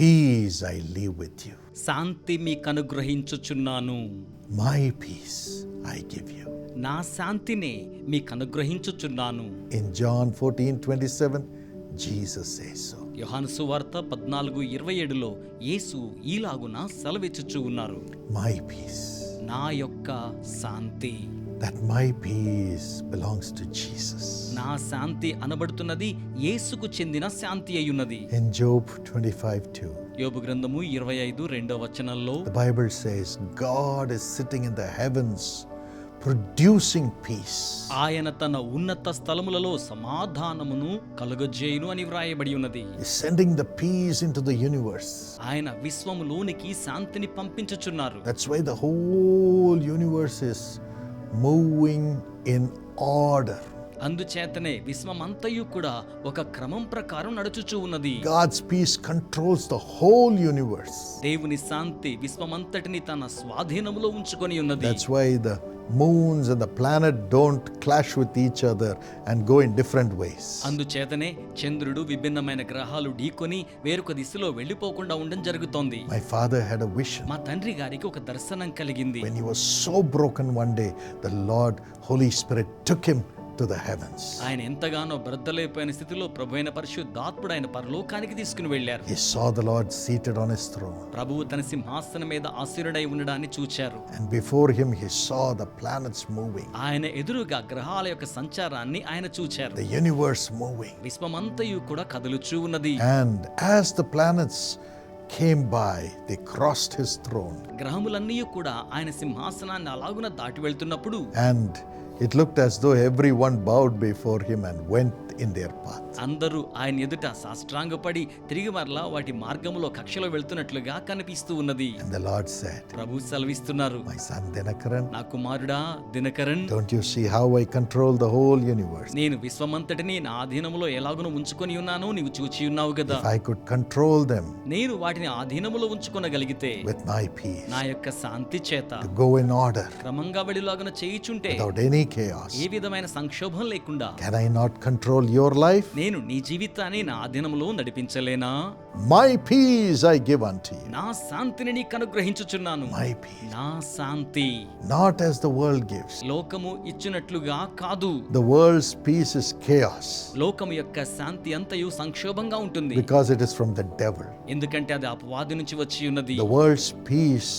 Peace I leave with you. శాంతి మీకు అనుగ్రహించుచున్నాను My peace I give you. నా శాంతినే మీకు అనుగ్రహించుచున్నాను In John 14 27, Jesus says so. యోహాను సువార్త పద్నాలుగు ఇరవై ఏడులో యేసు ఈలాగున సెలవిచ్చుచూ ఉన్నారు My peace. నా యొక్క శాంతి That my peace belongs to Jesus. నా శాంతి అనబడుతున్నది యేసుకు చెందిన శాంతి అయ్యున్నది In Job 25 2, యోబు గ్రంథము ఇరవై ఐదు రెండవ వచనంలో the Bible says, God is sitting in the heavens producing peace. ఆయన తన ఉన్నత స్థలములలో సమాధానమును కలుగజేయును అని వ్రాయబడి ఉన్నది He's sending the peace into the universe. ఆయన విశ్వములోనికి శాంతిని పంపించుచున్నారు That's why the whole universe is moving in order. అందుచేతనే విశ్వమంతయు కూడా ఒక క్రమం ప్రకారం నడుచుచూ ఉన్నది God's peace controls the whole universe. దేవుని శాంతి విశ్వమంతటిని తన స్వాధీనములో ఉంచుకొని ఉన్నది That's why the moons and the planet don't clash with each other and go in different ways. అందుచేతనే చంద్రుడు విభిన్నమైన గ్రహాలు ఢీకొని వేరొక దిశలో వెళ్ళిపోకుండా ఉండడం జరుగుతోంది My father had a vision. మా తండ్రి గారికి ఒక దర్శనం కలిగింది When he was so broken one day, the Lord, Holy Spirit, took him to the heavens. ఆయన ఎంతగానో బ్రద్దలైపోయిన స్థితిలో ప్రభు అయిన పరిశుద్ధాత్ముడు ఆయన పరలోకానికి తీసుకుని వెళ్ళారు He saw the Lord seated on his throne. ప్రభువు తన సింహాసనం మీద ఆశీనుడై ఉండడాన్ని చూచారు And before him, he saw the planets moving, ఆయన ఎదురుగా గ్రహాల యొక్క సంచారాన్ని ఆయన చూచారు the universe moving. విశ్వమంతయు కూడా కదులుచూ ఉన్నది And as the planets came by, they crossed his throne. గ్రహములన్నీ కూడా ఆయన సింహాసనాన్ని అలాగున దాటి వెళ్తున్నప్పుడు And it looked as though everyone bowed before him and went in their path. అందరూ ఆయన ఎదుట సాష్టాంగపడి తిరిగి మరలా వాటి మార్గములో కక్షలో వెళ్తున్నట్లుగా కనిపిస్తూ ఉన్నది And the Lord said, Prabhu సెలవిస్తున్నారు My son Dinakaran, నా కుమారుడా Dinakaran don't you see how I control the whole universe? నేను విశ్వమంతటిని నా అధీనములో ఎలాగున ఉంచుకొని ఉన్నానో నీవు చూచి ఉన్నావు కదా If I could control them నేను వాటిని ఆధీనములో ఉంచుకొనగలిగితే with my peace, నా యొక్క శాంతి చేత to go in order క్రమంగా వెళ్ళిలాగున చేయుచుంటే without any chaos, ఏ విధమైన సంక్షోభం లేకుండా can I not control your life? నేను నీ జీవితాన్ని నా అధీనంలో నడిపించలేనా My peace I give unto you. నా శాంతిని నీకు అనుగ్రహించుచున్నాను My peace. నా శాంతి Not as the world gives. లోకము ఇచ్చినట్లుగా కాదు The world's peace is chaos లోకము యొక్క శాంతి అంతయు సంక్షోభంగా ఉంటుంది because it is from the devil. ఎందుకంటే అది అపవాది నుంచి వచ్చి ఉన్నది The world's peace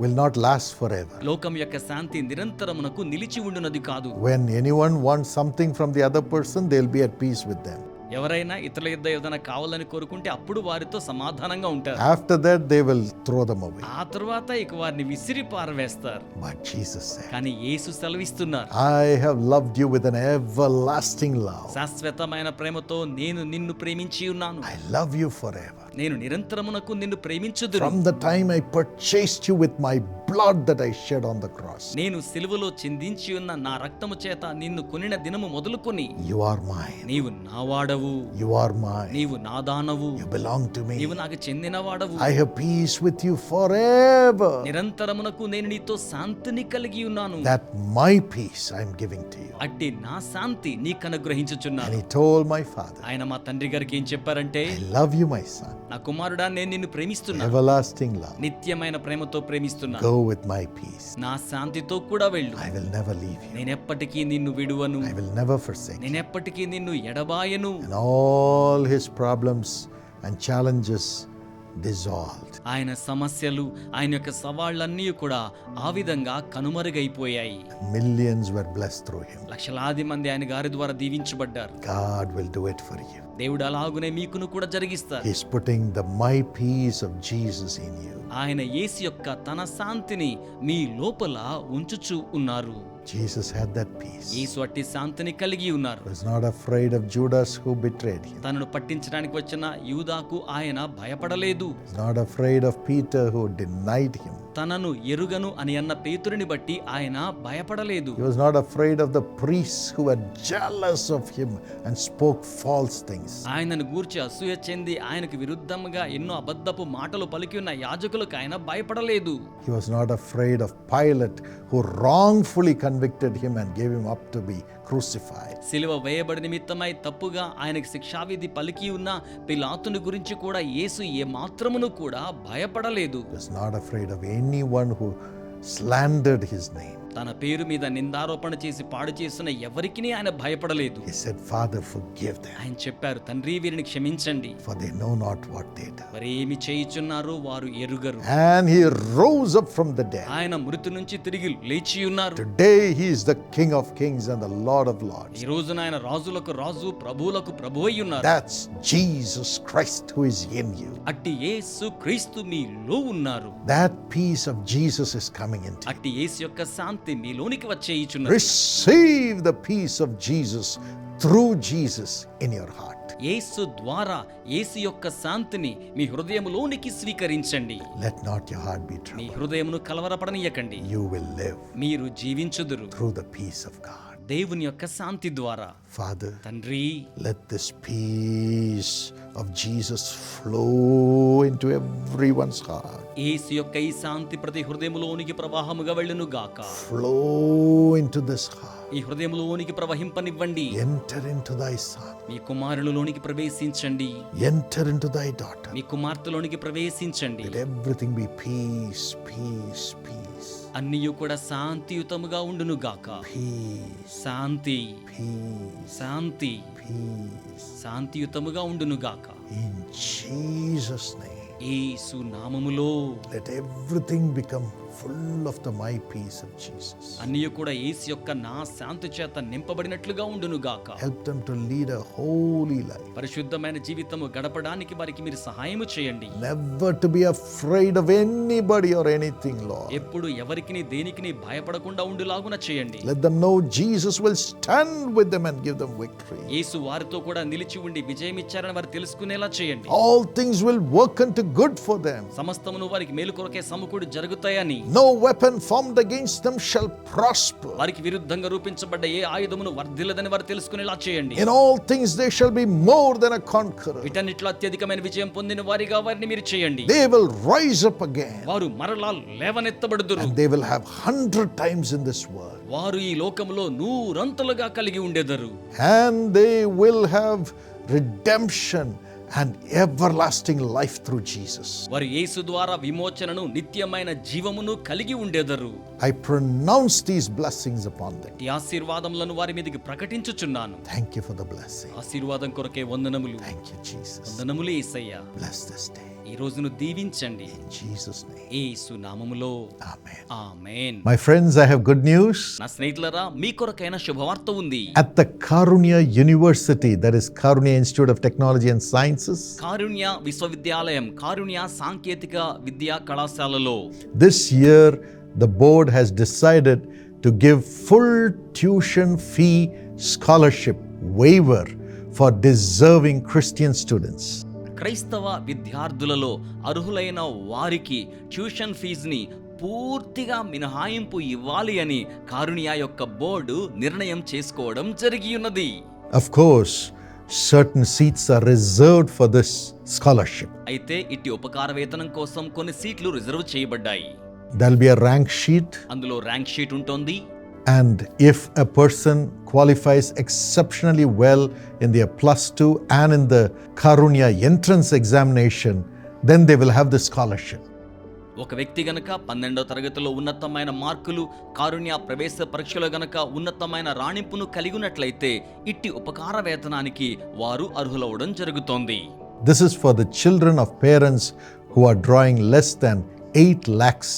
will not last forever. లోకం యొక్క శాంతి నిరంతరమునకు నిలిచి ఉండునది కాదు When anyone wants something from the other person, they'll be at peace with them. ఎవరైనా ఇతరుల యుద్ధ ఏదైనా కావాలని కోరుకుంటే అప్పుడు వారితో సమాధానంగా ఉంటారు. After that they will throw ఆ తర్వాత ఇక వారిని విసిరి పారవేస్తారు. బట్ జీసస్ సే కానీ యేసు సెలవిస్తున్నారు. I have loved you with an everlasting love శాశ్వతమైన ప్రేమతో నేను నిన్ను ప్రేమించి ఉన్నాను. I love you forever నేను నిరంతరమునకు నిన్ను ప్రేమించదు from the time I purchased you with my blood that I shed on the cross నేను సిలువలో చిందించి ఉన్న నా రక్తము చేత నిన్ను కొనిన దినము మొదలుకొని యు ఆర్ మై నీవు నా వాడవు. యు ఆర్ మై నీవు నా దానవు. యు బిలాంగ్ టు మీ నీవు నాకు చెందిన వాడవు. I have peace with you forever నిరంతరమునకు నేను నీతో శాంతిని కలిగి ఉన్నాను. That my peace I am giving to you అట్టి నా శాంతి నీకు అనుగ్రహించుచున్నాను. హి టోల్డ్ మై ఫాదర్ ఆయన మా తండ్రి గారికి ఏం చెప్పారంటే I love you my son నా కుమారుడా నేను నిన్ను ప్రేమిస్తున్నాను. ఎవర్లాస్టింగ్ లవ్ నిత్యమైన ప్రేమతో ప్రేమిస్తున్నాను. Go with my peace. నా శాంతితో కూడా వెళ్ళు I will never leave you. నేనెప్పటికీ నిన్ను విడువను I will never forsake you. నేనెప్పటికీ నిన్ను ఎడబాయను And all his problems and challenges dissolved. ఆయన సమస్యలు ఆయన యొక్క సవాళ్ళన్నీ కూడా ఆ విధంగా కనుమరుగైపోయాయి Millions were blessed through him. లక్షలాది మంది ఆయన గారి ద్వారా దీవించబడ్డారు God will do it for you. దేవుడు అలాగునే మీకును కూడా జరిగిస్తారు He's putting the my peace of Jesus in you. ఆయన యేసు యొక్క తన శాంతిని మీ లోపల ఉంచుచూ ఉన్నారు Jesus had that peace. యేసు అట్టి శాంతిని కలిగి ఉన్నారు He was not afraid of Judas who betrayed him. తనను పట్టించడానికి వచ్చిన యూదాకు ఆయన భయపడలేదు He was not afraid of Peter who denied him. తనను ఎరుగను అని అన్న పేతురుని బట్టి ఆయన భయపడలేదు He was not afraid of the priests who were jealous of him and spoke false things. ఆయనను గూర్చి అసూయ చెంది ఆయనకు విరుద్ధంగా ఎన్నో అబద్ధపు మాటలు పలికి ఉన్న యాజకులకు ఆయన భయపడలేదు He was not afraid of Pilate who wrongfully condemned convicted him and gave him up to be crucified. సిలువ వేయబడి నిమిత్తమై తప్పుగా ఆయనకి శిక్షావిధి పలికి ఉన్న పిలాతుని గురించి కూడా యేసు ఏ మాత్రమును కూడా భయపడలేదు He was not afraid of anyone who slandered his name. తన పేరు మీద నిందారోపణ చేసి పాడు చేస్తున్న ఎవరికి ఆయన భయపడలేదు. ఆయన చెప్పారు తండ్రి వీరిని క్షమించండి. ఫర్ దే నో నాట్ వారు ఎరుగరు. అండ్ హి రోజ్ అప్ ఆయన మృతి నుంచి తిరిగి లేచి king of kings lord of lords ఆయన రాజులకు రాజు ప్రభువులకు ప్రభు ఉన్నారు. జీసస్ క్రైస్ట్ అట్టి క్రీస్తు మీలో ఉన్నారు. దట్ పీస్ జీసస్ కమింగ్ అట్టి యొక్క శాంతి శాంతి మీ లోనికి వచ్చే ఇచ్చున్నది receive the peace of Jesus through Jesus in your heart యేసు ద్వారా యేసు యొక్క శాంతిని మీ హృదయములోనికి స్వీకరించండి. Let not your heart beat మీ హృదయమును కలవరపడనియకండి. యు విల్ లివ్ మీరు జీవించుదురు. త్రూ ద పీస్ దేవుని యొక్క శాంతి ద్వారా. ఫాదర్ తండ్రి let this peace of Jesus flow into everyone's heart యేసు యొక్క ఈ శాంతి ప్రతి హృదయములోనికి ప్రవాహముగా వెళ్ళును గాక. Flow into this heart ఈ హృదయములోనికి ప్రవహింపనివ్వండి. Enter into thy son మీ కుమారులలోనికి ప్రవేశించండి. Enter into thy daughter మీ కుమార్తెలోనికి ప్రవేశించండి. Let everything be peace peace peace peace, అన్నీ కూడా శాంతియుతముగా ఉండును గాక శాంతి. శాంతి. శాంతియుతముగా ఉండును గాక In Jesus' name, Yesu full of the my peace of Jesus అన్నీ కూడా యేసు యొక్క నా శాంతి చేత నింపబడినట్లుగా ఉండును గాక help them to lead a holy life పరిశుద్ధమైన జీవితము గడపడానికి వారికి మీరు సహాయం చేయండి. Never to be afraid of anybody or ఎనీథింగ్లో ఎప్పుడు ఎవరికి ని భయపడకుండా ఉండులాగున చేయండి. Let them know Jesus will stand with them and give them victory Yesu వారితో కూడా నిలిచి ఉండి విజయం ఇచ్చారని వారు తెలుసుకునేలా చేయండి. All things will work to good for them సమస్తమును వారికి మేలుకొరకే సమకూడి జరుగుతాయని. No weapon formed against them shall prosper. వారికి విరుద్ధంగా రూపించబడ్డ ఏ ఆయుధమును వర్ధిల్లదని వారు తెలుసుకునేలా చేయండి In all things they shall be more than a conqueror. వీటన్నిటిలో అత్యధికమైన విజయం పొందిన వారిగా వారిని మీరు చేయండి They will rise up again వారు మరలా లేవనెత్తబడుదురు and they will have hundred times in this world. వారు ఈ లోకములో నూరంతులుగా కలిగి ఉండేదరు And they will have redemption and everlasting life through Jesus. వారు యేసు ద్వారా విమోచనను నిత్యమైన జీవమును కలిగి ఉండేదరు I pronounce these blessings upon them. ఈ ఆశీర్వాదములను వారి మీదకి ప్రకటించుచున్నాను Thank you for the blessing. ఆశీర్వాదం కొరకే వందనములు Thank you, Jesus. వందనములు యేసయ్య Bless this day. ఈ రోజును దీవించండి In Jesus' name. యేసు నామములో Amen. Amen My friends, I have good news. నా స్నేహితులరా మీ కొరకైన శుభవార్త ఉంది At the Karunya University, that is Karunya Institute of Technology and Sciences, కారుణ్య విశ్వవిద్యాలయం కారుణ్య సాంకేతిక విద్యా కళాశాలలో this year the board has decided to give full tuition fee scholarship waiver for deserving Christian students. క్రైస్తవ విద్యార్థులలో అర్హులైన వారికి ట్యూషన్ ఫీజుని పూర్తిగా మినహాయింపు ఇవ్వాలి అని కారుణ్య యొక్క బోర్డు నిర్ణయం చేసుకోవడం జరిగి ఉన్నది. Course, certain seats are reserved for this scholarship. అయితే ఇట్టి ఉపకార వేతనం కోసం కొన్ని సీట్లు రిజర్వ్ చేయబడ్డాయి. There'll be a rank sheet, అందులో ర్యాంక్ షీట్ ఉంటుంది. and if a person qualifies exceptionally well in their plus two and in the Karunya entrance examination, then they will have the scholarship. ఒక వ్యక్తి గనక పన్నెండవ తరగతిలో ఉన్నతమైన మార్కులు కారుణ్య ప్రవేశ పరీక్షలో గనక ఉన్నతమైన రాణింపును కలిగి ఉన్నట్లయితే ఇట్టి ఉపకార వేతనానికి వారు అర్హులవడం జరుగుతోంది This is for the children of parents who are drawing less than 8 lakhs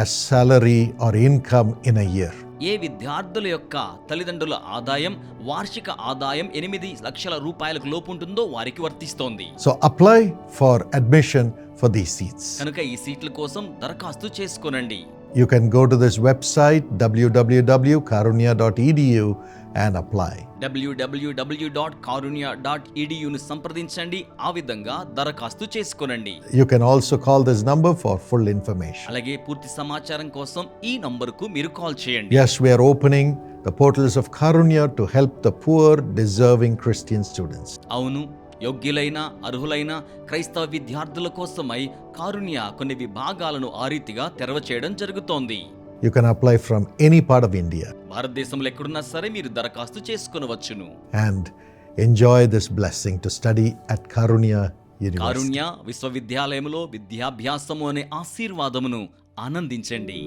as salary or income in a year. ఏ విద్యార్థుల యొక్క తల్లిదండ్రుల ఆదాయం వార్షిక ఆదాయం ఎనిమిది లక్షల రూపాయలకు లోపు ఉంటుందో వారికి వర్తిస్తోంది So apply for admission for these seats. కనుక ఈ సీట్ల కోసం దరఖాస్తు చేసుకోనండి You can go to this website www.karunya.edu and apply. W W W dot Karunya dot ఈడియూను సంప్రదించండి ఆ విధంగా దరఖాస్తు చేసుకోనండి You can also call this number for full information. అలాగే పూర్తి సమాచారం కోసం ఈ నంబరుకు మీరు కాల్ చేయండి Yes, we are opening the portals of Karunya to help the poor, deserving Christian students. అవును యోగ్యులైన అర్హులైన క్రైస్తవ విద్యార్థుల కోసమై కారుణ్య కొన్ని విభాగాలను ఆ రీతిగా తెరవ చేయడం జరుగుతోంది you can apply from any part of India భారతదేశంలో ఎక్కడున్నా సరే మీరు దరఖాస్తు చేసుకోవచ్చును and enjoy this blessing to study at Karunya Karunya విశ్వవిద్యాలయములో విద్యాభ్యాసము అనే ఆశీర్వాదమును ఆనందించండి.